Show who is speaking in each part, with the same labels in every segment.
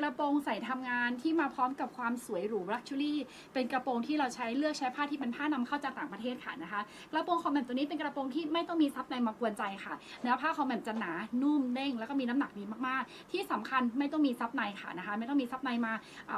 Speaker 1: กระโปรงใส่ทำงานที่มาพร้อมกับความสวยหรูลักชัวรี่เป็นกระโปรงที่เราใช้เลือกใช้ผ้าที่เป็นผ้านำเข้าจากต่างประเทศค่ะนะคะกระโปรงของแมมตัวนี้เป็นกระโปรงที่ไม่ต้องมีซับในมากวนใจค่ะเนื้อผ้าของแหม่มจะหนานุ่มเด้งแล้วก็มีน้ำหนักดีมากๆ ที่สำคัญไม่ต้องมีซับในค่ะนะคะ ไม่ต้องมีซับในมา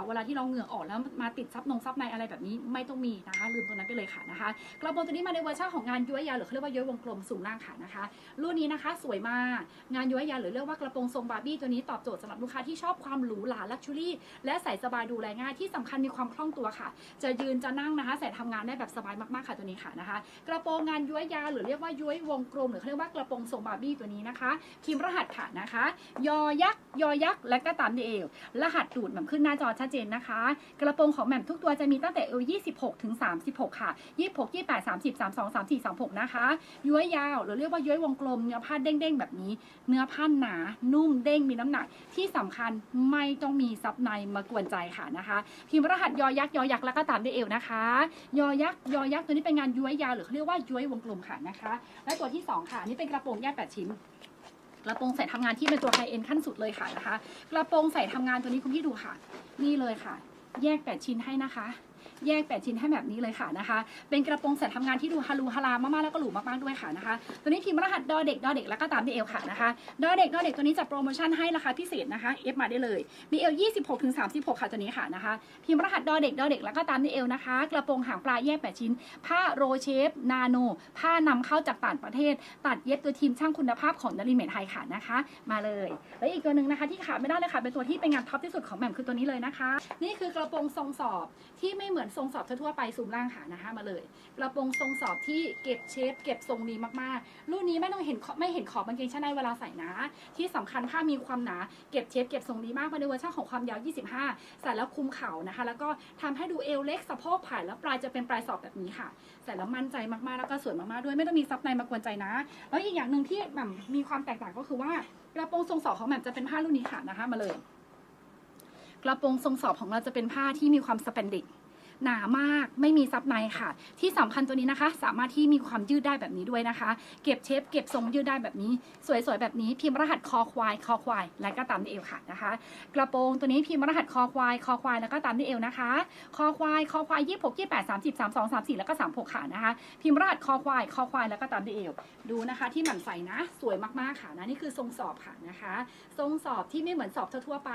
Speaker 1: เวลาที่เราเหงื่อออกแล้วมาติดซับนงซับในอะไรแบบนี้ไม่ต้องมีนะคะลืมตัวนั้นไปเลยค่ะนะคะ กระโปรงตัวนี้มาในเวอร์ชันของงานย้วยยาหรือเขาเรียกว่าย้วยวงกลมสูงล่างค่ะนะคะ รุ่นนี้นะคะสวยมากงานย้วยยาหรือเรียกว่ากระโปรงทรงบาร์บี้ตัวนี้ตอบโจทย์สำหรับลูกค้าที่ชอบความหรูหราลักชัวรี่ และใส่สบายดูแลง่ายที่สำคัญมีความคล่องตัวค่ะ จะยืนจะนั่งนะคะใส่ทำงานได้แบบสบายมากๆค่ะตัวนี้ค่ะนะคะ กระโปรงงานย้วยยาวหรือเรียกว่าย้วยวงกลมหรือเขาเรียกว่ากระโปรงทรงบาร์บี้ตัวนี้นะคะพิมพ์รหัสค่ะนะคะ ยอยักษ์ยอยักษ์และก็ตามดีเอลรหัสดูดแบบขึ้นหน้าจอชัดเจนนะคะ กระโปรงของแหม่มทุกตัวจะมีตั้งแต่เอว26ถึง36 ค่ะ 26 28 30 32 34 36 นะคะย้วยยาว หรือเรียกว่าย้วยวงกลมเนื้อผ้าเด้งๆแบบนี้ เนื้อผ้าหนานุ่มเด้งมีน้ำหนักที่สำคัญไม่ต้องมีซับในมากวนใจค่ะนะคะพิมพ์รหัสยอยักษ์ยอยักษ์แล้วก็ตามด้วยเอวนะคะยอยักษ์ยอยักษ์ตัวนี้เป็นงานย้วยยาวหรือเขาเรียกว่าย้วยวงกลมค่ะนะคะ และตัวที่สองค่ะนี่เป็นกระโปรงแยกแปดชิ้นกระโปรงใส่ทำงานที่เป็นตัวไฮเอ็นขั้นสุดเลยค่ะนะคะ กระโปรงใส่ทำงานตัวนี้คุณพี่ดูค่ะ นี่เลยค่ะ แยก8ชิ้นให้นะคะ แยก 8 ชิ้นให้แบบนี้เลยค่ะนะคะ เป็นกระโปรงใส่ทำงานที่ดูฮารูฮารามากๆแล้วก็หรูมากๆด้วยค่ะนะคะ ตัวนี้พิมพ์รหัสดอเด็กดอเด็กแล้วก็ตามด้วยเอลค่ะนะคะดอเด็กดอเด็กตัวนี้จะโปรโมชั่นให้ราคาพิเศษนะคะเอฟมาได้เลยมีเอล26ถึง36ค่ะตัวนี้ค่ะนะคะ พิมพ์รหัสดอเด็กดอเด็กแล้วก็ตามด้วยเอลนะคะ กระโปรงหางปลาแยก 8 ชิ้น ผ้าโรเชฟ นาโน ผ้านำเข้าจากต่างประเทศ ตัดเย็บโดยทีมช่างคุณภาพของนริเมทไทยค่ะนะคะ มาเลย และอีกตัวหนึ่งนะคะที่ขาดไม่ได้เลยค่ะเป็นตัวที่เป็นงานท็อปที่สุดของแหม่มคือตัวนี้เลยนะคะ นี่คือกระโปรงทรงสอบที่ไม่เหมือนทรงสอบทั่วไปซูมล่างค่ะนะคะมาเลยกระโปรงทรงสอบที่เก็บเชฟเก็บทรงดีมากๆ รุ่นนี้ไม่ต้องเห็นขอบไม่เห็นขอบกางเกงชั้นในเวลาใส่นะ ที่สำคัญผ้ามีความหนาเก็บเชฟเก็บทรงดีมากมาในเวอร์ชันของความยาว 25 ใส่แล้วคุมเข่านะคะ แล้วก็ทำให้ดูเอวเล็กสะโพกผ่ายแล้วปลายจะเป็นปลายสอบแบบนี้ค่ะ ใส่แล้วมั่นใจมากๆแล้วก็สวยมากๆด้วยไม่ต้องมีซับในมากวนใจนะ แล้วอีกอย่างหนึ่งที่แบบมีความแตกต่างก็คือว่ากระโปรงทรงสอบของแหม่มจะเป็นผ้ารุ่นนี้ค่ะนะคะมาเลย กระโปรงทรงสอบของเราจะเป็นผ้าที่มีความสเปนดิก หนามากไม่มีซับในค่ะ ที่สำคัญตัวนี้นะคะ สามารถที่มีความยืดได้แบบนี้ด้วยนะคะ เก็บเชฟเก็บทรงยืดได้แบบนี้ สวยๆแบบนี้พิมพ์รหัสคอควายคอควายและก็ตามด้วยเอวค่ะนะคะ กระโปรงตัวนี้พิมพ์รหัสคอควายคอควายแล้วก็ตามด้วยเอวนะคะคอควายคอควายยี่หกยี่แปดสามสิบสามสองสามสี่แล้วก็สามหกค่ะนะคะ พิมพ์รหัสคอควายคอควายแล้วก็ตามด้วยเอวดูนะคะ ที่หมั่นใส่นะ สวยมากๆค่ะนะนี่คือทรงสอบค่ะนะคะ ทรงสอบที่ไม่เหมือนสอบทั่วไป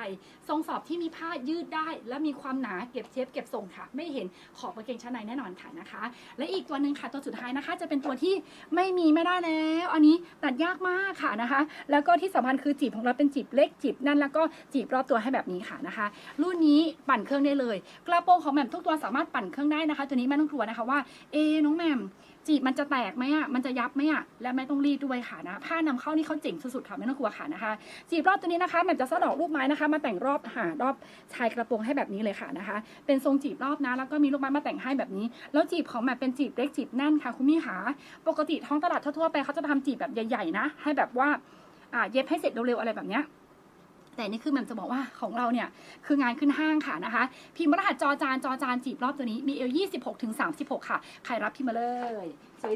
Speaker 1: ทรงสอบที่มีผ้ายืดได้ และมีความหนาเก็บเชฟเก็บทรงค่ะไม่เห็นขอบกางเกงชั้นในแน่นอนค่ะนะคะ และอีกตัวหนึ่งค่ะตัวสุดท้ายนะคะ จะเป็นตัวที่ไม่มีไม่ได้แล้ว อันนี้ตัดยากมากค่ะนะคะ แล้วก็ที่สำคัญคือจีบของเราเป็นจีบเล็กจีบนั่นแล้วก็จีบรอบตัวให้แบบนี้ค่ะนะคะ รุ่นนี้ปั่นเครื่องได้เลย กระโปรงของแหม่มทุกตัวสามารถปั่นเครื่องได้นะคะ ตัวนี้ไม่ต้องกลัวนะคะว่าเอะน้องแหม่มจีบมันจะแตกไหมอะ มันจะยับไหมอะ และไม่ต้องรีดด้วยค่ะนะ ผ้านำเข้านี่เขาเจ๋งสุดๆค่ะ ไม่ต้องกลัวค่ะนะคะ จีบรอบตัวนี้นะคะแหม่มจะสะดอกลูกไม้นะคะ มาแต่งรอบหารอบชายกระโปรงให้แบบนี้เลยค่ะนะคะ เป็นทรงจีบรอบนะแล้วก็มีลูกไม้มาแต่งให้แบบนี้ แล้วจีบของแม่มเป็นจีบเล็กจีบแน่นค่ะคุณมี่ขาปกติท้องตลาดทั่วๆไปเขาจะทำจีบแบบใหญ่ๆนะ ให้แบบว่าอ่าเย็บให้เสร็จเร็วๆอะไรแบบเนี้ยแต่นี่คือแมันจะบอกว่าของเราเนี่ย คืองานขึ้นห้างค่ะนะคะ พิมพ์รหัสจอจานจอจานจีบรอบตัวนี้มีเอล26ถึง36ค่ะ ใครรับพิมพ์มาเลย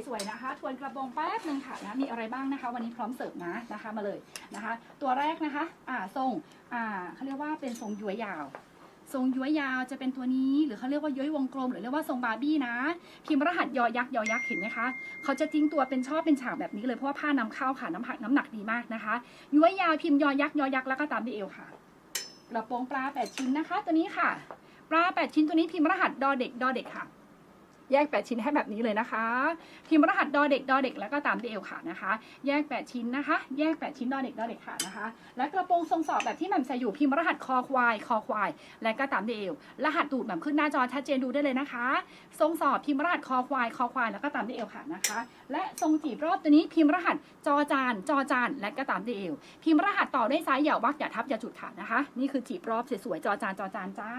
Speaker 1: สวยๆนะคะ ทวนกระโปรงแป๊บนึงค่ะนะมีอะไรบ้างนะคะ วันนี้พร้อมเสิร์ฟนะนะคะมาเลยนะคะ ตัวแรกนะคะ อ่าทรงอ่าเขาเรียกว่าเป็นทรงย้วยยาว ทรงย้วยยาวจะเป็นตัวนี้ หรือเขาเรียกว่าย้วยวงกลม หรือเรียกว่าทรงบาร์บี้นะ พิมพ์รหัสยอยักษ์ยอยักษ์เห็นไหมคะเขาจะทิ้งตัวเป็นช่อเป็นฉากแบบนี้เลยเพราะว่าผ้านำเข้าค่ะน้ำหักน้ำหนักดีมากนะคะย้วยยาวพิมพ์ยอยักษ์ยอยักษ์แล้วก็ตามด้วยเอวค่ะกระโปรงปลา8ชิ้นนะคะ ตัวนี้ค่ะ ปลา8ชิ้นตัวนี้พิมพ์รหัสดอเด็กดอเด็กค่ะ แยก 8 ชิ้นให้แบบนี้เลยนะคะพิมพ์รหัสดอเด็กดอเด็กแล้วก็ตามด้วยเอวค่ะนะคะ แยก 8 ชิ้นนะคะ แยก 8 ชิ้นดอเด็กดอเด็กค่ะนะคะ และกระโปรงทรงสอบแบบที่แหม่มใส่อยู่พิมพ์รหัสคอควายคอควายและก็ตามด้วยเอวรหัสตูดแบบขึ้นหน้าจอชัดเจนดูได้เลยนะคะ ทรงสอบพิมพ์รหัสคอควายคอควายแล้วก็ตามด้วยเอวค่ะนะคะ และทรงจีบรอบตัวนี้พิมพ์รหัสจอจานจอจานและก็ตามด้วยเอวพิมพ์รหัสต่อด้วยซ้ายอย่าวักอย่าทับอย่าจุดค่ะนะคะ นี่คือจีบรอบสวยๆจอจานจอจานจ้า